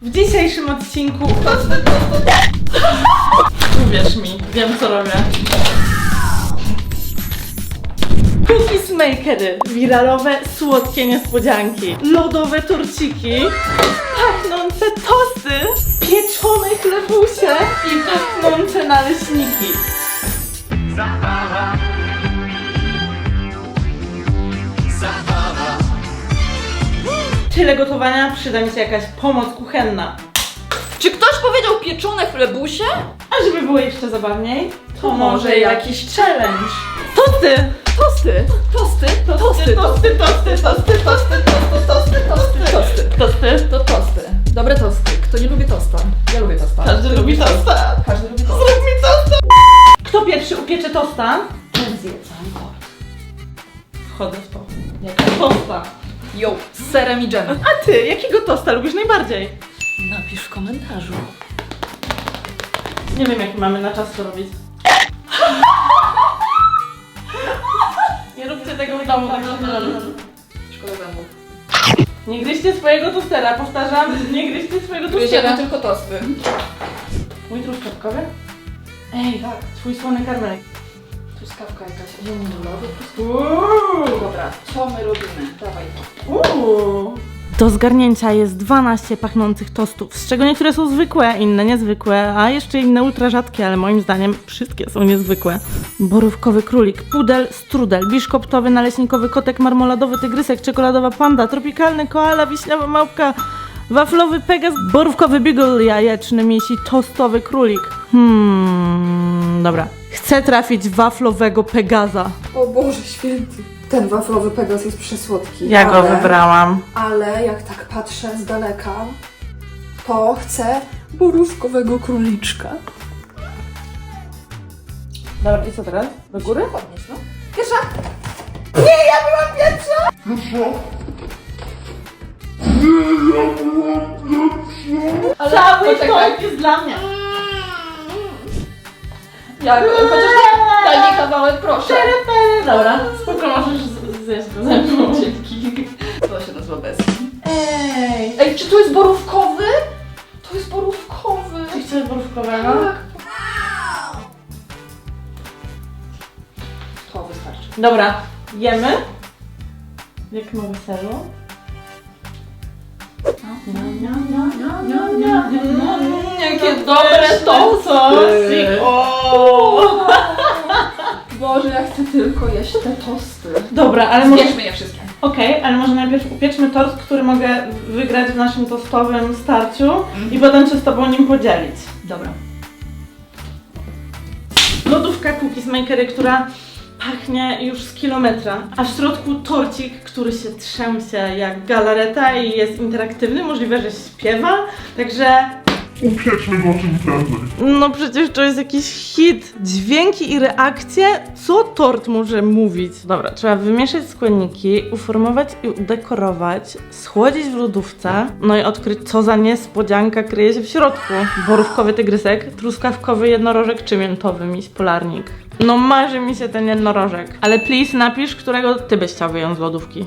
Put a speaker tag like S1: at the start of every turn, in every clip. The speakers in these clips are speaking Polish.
S1: W dzisiejszym odcinku... Uwierz mi, wiem co robię. Cookies makery, wiralowe, słodkie niespodzianki, lodowe torciki, pachnące tosty, pieczone chlebusie i pachnące naleśniki. Tyle gotowania, przyda mi się jakaś pomoc kuchenna.
S2: Czy ktoś powiedział pieczone chlebusie?
S1: A żeby było jeszcze zabawniej, to może jakiś challenge. Tosty!
S2: Tosty, tosty,
S1: Tosty, tosty, tosty, tosty, tosty, tosty, tosty, tosty,
S2: tosty.
S1: tosty.
S2: To tosty. Dobre tosty. Kto nie lubi tosta? Ja lubię tosta.
S1: Każdy lubi tosta.
S2: Każdy lubi tosta.
S1: Zrób mi tosta! Kto pierwszy upiecze tosta?
S2: Ten zjedza.
S1: Wchodzę w to. Jaka tosta?
S2: Yo, z serem i dżemem.
S1: A ty, jakiego tosta lubisz najbardziej?
S2: Napisz w komentarzu.
S1: Nie wiem, jaki mamy na czas to robić. Nie róbcie tego w domu, tak się nie robi.
S2: Szkoda zębów.
S1: Nie gryźcie swojego tostera, powtarzam, nie gryźcie swojego tostera.
S2: Gryziemy tylko tosty.
S1: Mój truskawkowy? Ej, tak, twój słony karmelek.
S2: Truskawka jakaś.
S1: Uuu.
S2: Dobra, co my robimy? Dawaj to.
S1: Uuu. Do zgarnięcia jest 12 pachnących tostów, z czego niektóre są zwykłe, inne niezwykłe, a jeszcze inne ultra rzadkie, ale moim zdaniem wszystkie są niezwykłe. Borówkowy królik, pudel, strudel, biszkoptowy, naleśnikowy kotek, marmoladowy tygrysek, czekoladowa panda, tropikalny koala, wiśniowa małpka, waflowy pegas, borówkowy beagle jajeczny, miesi, tostowy królik. Hmm, dobra. Chcę trafić waflowego pegaza.
S3: O Boże święty. Ten waflowy Pegas jest przesłodki.
S1: Ja go
S3: ale,
S1: wybrałam.
S3: Ale jak tak patrzę z daleka, to chcę boruskowego króliczka.
S1: Dobra, i co teraz? Do góry?
S2: Podnieś, no.
S3: Pierwsza!
S2: Ale
S1: Cały
S2: poczekaj.
S1: jest dla mnie.
S2: Ja, chociaż daj mi kawałek, proszę.
S1: Dobra, spoko, możesz z- zjeść go ze mną.
S2: Dzięki. To się nazywa bez.
S1: Ej!
S2: Ej, czy to jest borówkowy? To jest borówkowy.
S1: Czy chcesz borówkowego?
S2: Tak. To wystarczy.
S1: Dobra, jemy. Jak na weselu.
S2: Jakie
S1: dobre tosty! O!
S2: Boże, ja chcę tylko jeść te tosty.
S1: Dobra, ale może...
S2: Zbierzmy je wszystkie.
S1: Okej, ale może najpierw upieczmy tort, który mogę wygrać w naszym tostowym starciu i potem się z Tobą nim podzielić.
S2: Dobra.
S1: Lodówka Cookies Makery, która pachnie już z kilometra, a w środku torcik, który się trzęsie jak galareta i jest interaktywny, możliwe, że śpiewa, także
S4: Upieczmy go czym prędzej.
S1: no przecież to jest jakiś hit. Dźwięki i reakcje, co tort może mówić? Dobra, trzeba wymieszać składniki, uformować i udekorować, schłodzić w lodówce, no i odkryć, co za niespodzianka kryje się w środku. Borówkowy tygrysek, truskawkowy jednorożek czy miętowy miś polarnik. No marzy mi się ten jednorożek. Ale please napisz, którego ty byś chciał wyjąć z lodówki.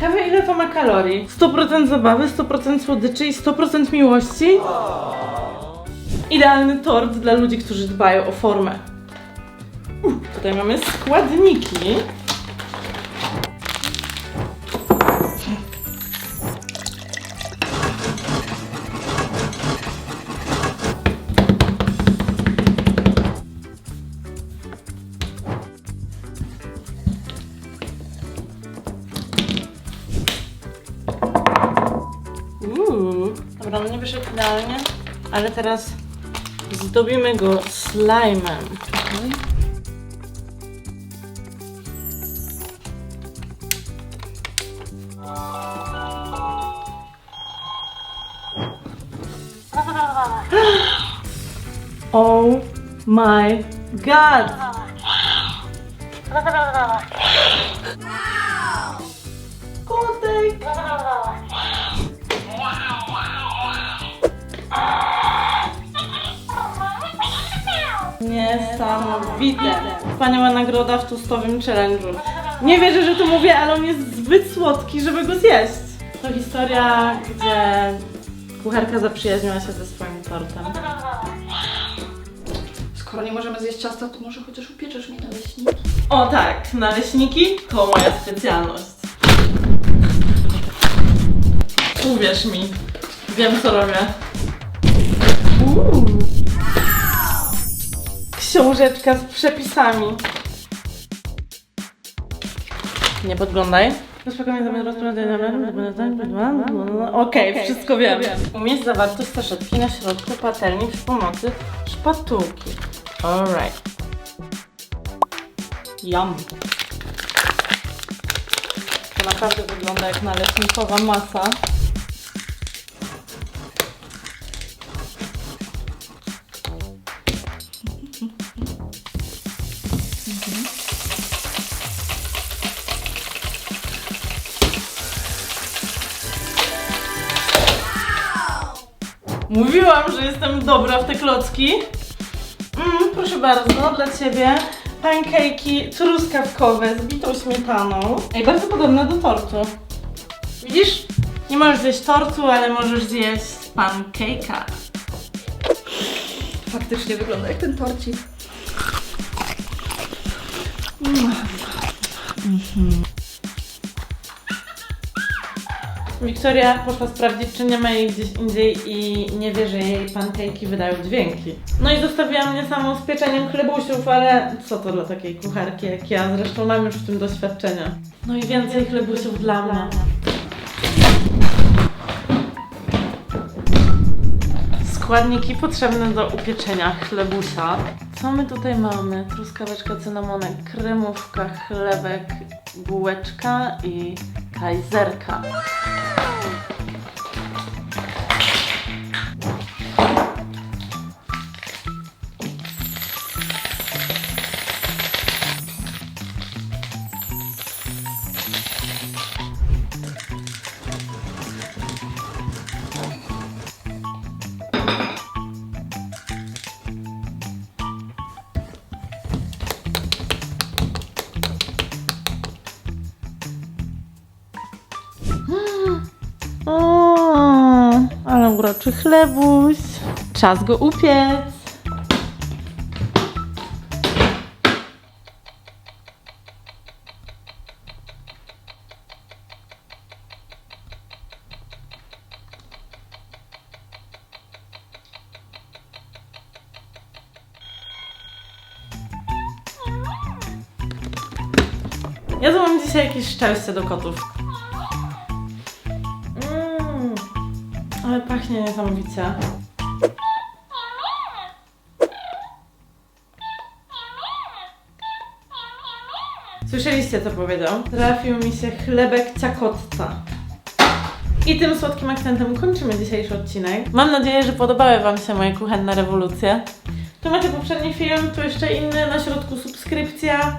S1: Ciekawe ile to ma kalorii. 100% zabawy, 100% słodyczy i 100% miłości. Idealny tort dla ludzi, którzy dbają o formę. Tutaj mamy składniki. Dobra, no nie wyszedł idealnie, ale teraz zdobimy go slime'em. Oh my god! Niesamowite! Wspaniała nagroda w tostowym challenge'u. Nie wierzę, że to mówię, ale on jest zbyt słodki, żeby go zjeść. To historia, gdzie kucharka zaprzyjaźniła się ze swoim tortem.
S2: Skoro nie możemy zjeść ciasta, to może chociaż upieczesz mi naleśniki.
S1: O tak, naleśniki to moja specjalność. Uwierz mi, wiem co robię. Książeczka z przepisami. Nie podglądaj. Okej, wszystko wiem. Umieść zawartość saszetki na środku patelni przy pomocy szpatułki. Alright. Yum. To naprawdę wygląda jak naleśnikowa masa. Mówiłam, że jestem dobra w te klocki. Mm, proszę bardzo, dla Ciebie pancake'i truskawkowe z bitą śmietaną. Ej, bardzo podobne do tortu. Widzisz? Nie możesz zjeść tortu, ale możesz zjeść pancake'a.
S2: Faktycznie wygląda jak ten torcik.
S1: Wiktoria poszła sprawdzić, czy nie ma jej gdzieś indziej i nie wie, że jej pancake'i wydają dźwięki. No i zostawiła mnie samą z pieczeniem chlebusiów, ale co to dla takiej kucharki jak ja? Zresztą mam już w tym doświadczenia. No i więcej chlebusiów dla mnie. Składniki potrzebne do upieczenia chlebusia. Co my tutaj mamy? Truskaweczka, cynamonek, kremówka, chlebek, bułeczka i kajzerka. Uroczy chlebuś. Czas go upiec. Ja mam dzisiaj jakieś szczęście do kotów. Ale pachnie niesamowicie. Słyszeliście, co powiedział? Trafił mi się chlebek ciakotca. I tym słodkim akcentem kończymy dzisiejszy odcinek. Mam nadzieję, że podobały Wam się moje kuchenne rewolucje. Tu macie poprzedni film, tu jeszcze inny, na środku subskrypcja.